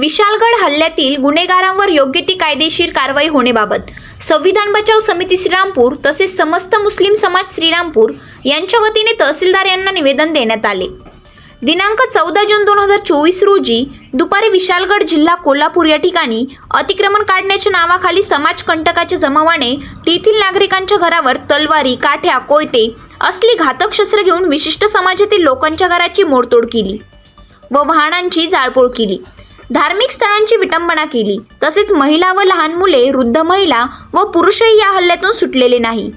विशालगड हल्ल्यातील गुन्हेगारांवर योग्य ती कायदेशीर कारवाई होण्याबाबत. संविधान बचाव समिती श्रीरामपूर तसेच समस्त मुस्लिम समाज श्रीरामपूर यांच्या वतीने तहसीलदार यांना निवेदन देण्यात आले. दिनांक चौदा जून दोन हजार चोवीस रोजी दुपारी विशालगड जिल्हा कोल्हापूर या ठिकाणी अतिक्रमण काढण्याच्या नावाखाली समाजकंटकाच्या जमावाने तेथील नागरिकांच्या घरावर तलवारी काठ्या कोयते असली घातक शस्त्र घेऊन विशिष्ट समाजातील लोकांच्या घराची मोडतोड केली व वाहनांची जाळपोळ केली. धार्मिक स्थळांची विटंबना केली. तसेच महिला व लहान मुले वृद्ध महिला व पुरुषही या हल्ल्यातून सुटलेले नाही.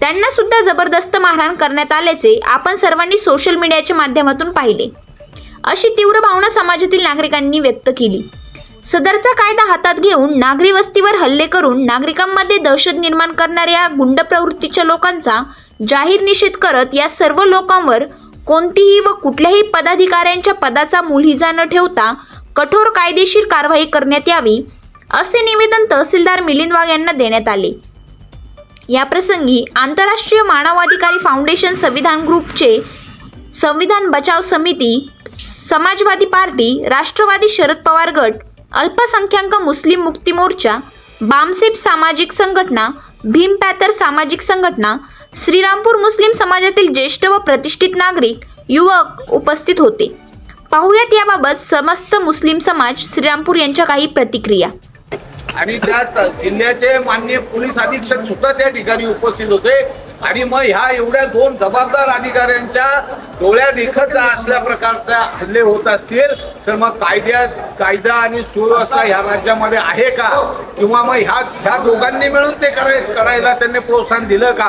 त्यांना सुद्धा जबरदस्त मारहाण करण्यात आल्याचे आपण सर्वांनी सोशल मीडियाच्या माध्यमातून पाहिले. अशी तीव्र भावना समाजातील नागरिकांनी व्यक्त केली. सदरचा कायदा हातात घेऊन नागरी वस्तीवर हल्ले करून नागरिकांमध्ये दहशत निर्माण करणाऱ्या गुंड प्रवृत्तीच्या लोकांचा जाहीर निषेध करत या सर्व लोकांवर कोणतीही व कुठल्याही पदाधिकाऱ्यांच्या पदाचा मुलहिजा न ठेवता कठोर कायदेशीर कारवाई करण्यात यावी असे निवेदन तहसीलदार मिलिंद वाघ यांना देण्यात आले. याप्रसंगी आंतरराष्ट्रीय मानवाधिकारी फाउंडेशन संविधान ग्रुपचे संविधान बचाव समिती समाजवादी पार्टी राष्ट्रवादी शरद पवार गट अल्पसंख्याक मुस्लिम मुक्ती मोर्चा बामसेप सामाजिक संघटना भीम पॅथर सामाजिक संघटना श्रीरामपूर मुस्लिम समाजातील ज्येष्ठ व प्रतिष्ठित नागरिक युवक उपस्थित होते. पाहुयात याबाबत समस्त मुस्लिम समाज श्रीरामपूर यांच्या काही प्रतिक्रिया. आणि त्यात जिल्ह्याचे मान्य पोलीस अधीक्षक सुद्धा त्या ठिकाणी उपस्थित होते. आणि मग ह्या एवढ्या दोन जबाबदार अधिकाऱ्यांच्या डोळ्या देखत असल्या प्रकारचे हल्ले होत असतील तर मग कायद्यात कायदा आणि सुव्यवस्था ह्या राज्यामध्ये आहे का? किंवा मग ह्या ह्या दोघांनी मिळून ते कराय करायला त्यांनी प्रोत्साहन दिलं का?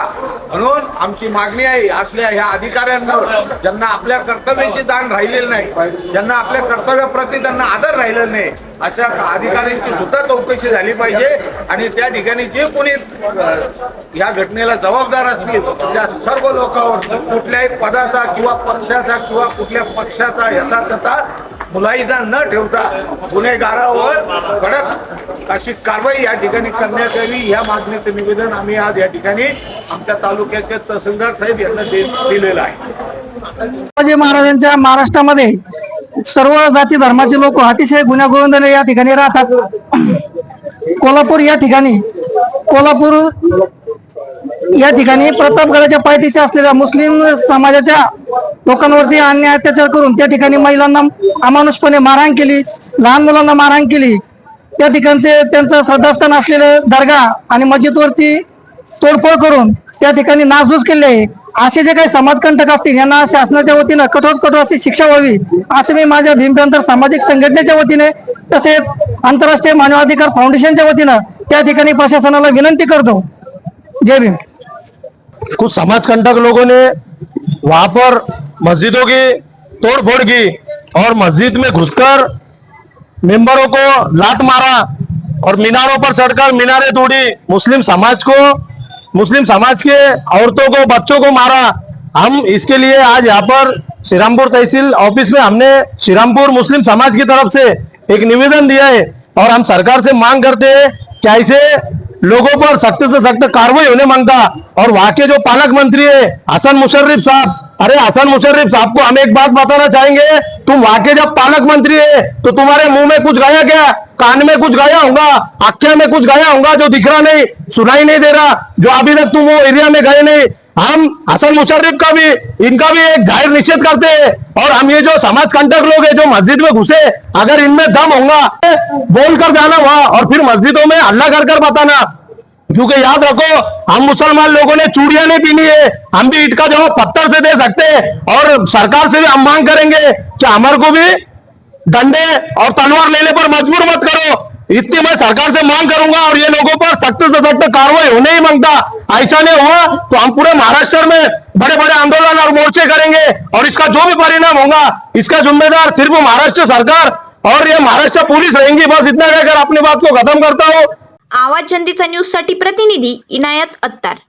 म्हणून आमची मागणी आहे असल्या ह्या अधिकाऱ्यांवर ज्यांना आपल्या कर्तव्याची दान राहिलेलं नाही ज्यांना आपल्या कर्तव्याप्रती त्यांना आदर राहिलेला नाही अशा अधिकाऱ्यांची सुद्धा चौकशी झाली पाहिजे. आणि त्या ठिकाणी जे कोणी या घटनेला जबाबदार असतील त्या सर्व लोकांवर कुठल्याही पदाचा किंवा पक्षाचा किंवा कुठल्या पक्षाचा याचा त्याचा मुलाईचा न ठेवता गुन्हेगारावर कडक अशी कारवाई या ठिकाणी करण्यात यावी. या मागणीचं निवेदन आम्ही आज या ठिकाणी आमच्या तालुक्याचे तहसीलदार साहेब यांना दिलेलं आहे. शिवाजी महाराजांच्या महाराष्ट्रामध्ये सर्व जाती धर्माचे लोक अतिशय गुन्ह्यागोविंदाने या ठिकाणी राहतात. कोल्हापूर या ठिकाणी कोल्हापूर या ठिकाणी प्रतापगडाच्या पायथीशी असलेल्या मुस्लिम समाजाच्या लोकांवरती अन्याय अत्याचार करून त्या ठिकाणी महिलांना अमानुषपणे मारहाण केली लहान मुलांना मारहाण केली. त्या ठिकाणचे त्यांचं श्रद्धास्थान असलेलं दर्गा आणि मस्जिदवरती तोडफोड करून त्या ठिकाणी नासधूस केले आहे. असे जे काही समाजकंटक असतील यांना शासनाच्या वतीनं कठोर कठोर अशी शिक्षा व्हावी असे मी माझ्या भीमप्रांतर सामाजिक संघटनेच्या वतीने तसेच आंतरराष्ट्रीय मानवाधिकार फाउंडेशनच्या वतीनं त्या ठिकाणी प्रशासनाला विनंती करतो. जय भीम. कुछ समाजकंटक लोगों ने वहाँ पर मस्जिदों की तोड़फोड़ की और मस्जिद में घुसकर मेंबरों को लात मारा और मीनारों पर चढ़कर मीनारें तोड़ी। मुस्लिम समाज को, मुस्लिम समाज के औरतों को, बच्चों को मारा। हम इसके लिए आज यहाँ पर श्रीरामपुर तहसील ऑफ़िस में हमने श्रीरामपुर मुस्लिम समाज की तरफ़ से एक निवेदन दिया है और हम सरकार से मांग करते हैं कि ऐसे लोगों पर सख्त से सख्त कार्रवाई होने माँगता। और वहाँ के जो पालक मंत्री है, हसन मुशर्रिफ साहब, अरे हसन मुशर्रिफ साहब को हम एक बात बताना चाहेंगे, तुम वहाँ के जब पालक मंत्री है तो तुम्हारे मुँह में कुछ गया क्या? कान में कुछ गया होगा? आख्या में कुछ गया होगा जो दिख रहा नहीं, सुनाई नहीं दे रहा? जो अभी तक तुम वो एरिया में गए नहीं हम हसन मुशर्रिफ का भी, इनका भी एक ज़ाहिर निषेध करते हैं। और हम ये जो समाज कंटक लोग हैं, जो मस्जिद में घुसे, अगर इनमें दम होगा बोल कर जाना वहाँ, और फिर मस्जिदों में हल्ला कर कर बताना। क्योंकि याद रखो, हम मुसलमान लोगों ने चूड़िया नहीं पीनी है। हम भी ईट का जवाब पत्थर से दे सकते हैं। और सरकार से भी हम मांग करेंगे कि हमारे को भी डंडे और तलवार लेने पर मजबूर मत करो। इतनी मैं सरकार से मांग करूंगा और ये लोगों पर सख्त से सख्त कार्रवाई होने ही मांगता। ऐसा नहीं हुआ तो हम पूरे महाराष्ट्र में बड़े बड़े आंदोलन और मोर्चे करेंगे और इसका जो भी परिणाम होगा इसका जिम्मेदार सिर्फ महाराष्ट्र सरकार और ये महाराष्ट्र पुलिस रहेंगी। बस इतना कहकर अपनी बात को खत्म करता हूँ। आवाज जनतेचा न्यूजसाठी प्रतिनिधी इनायत अत्तार।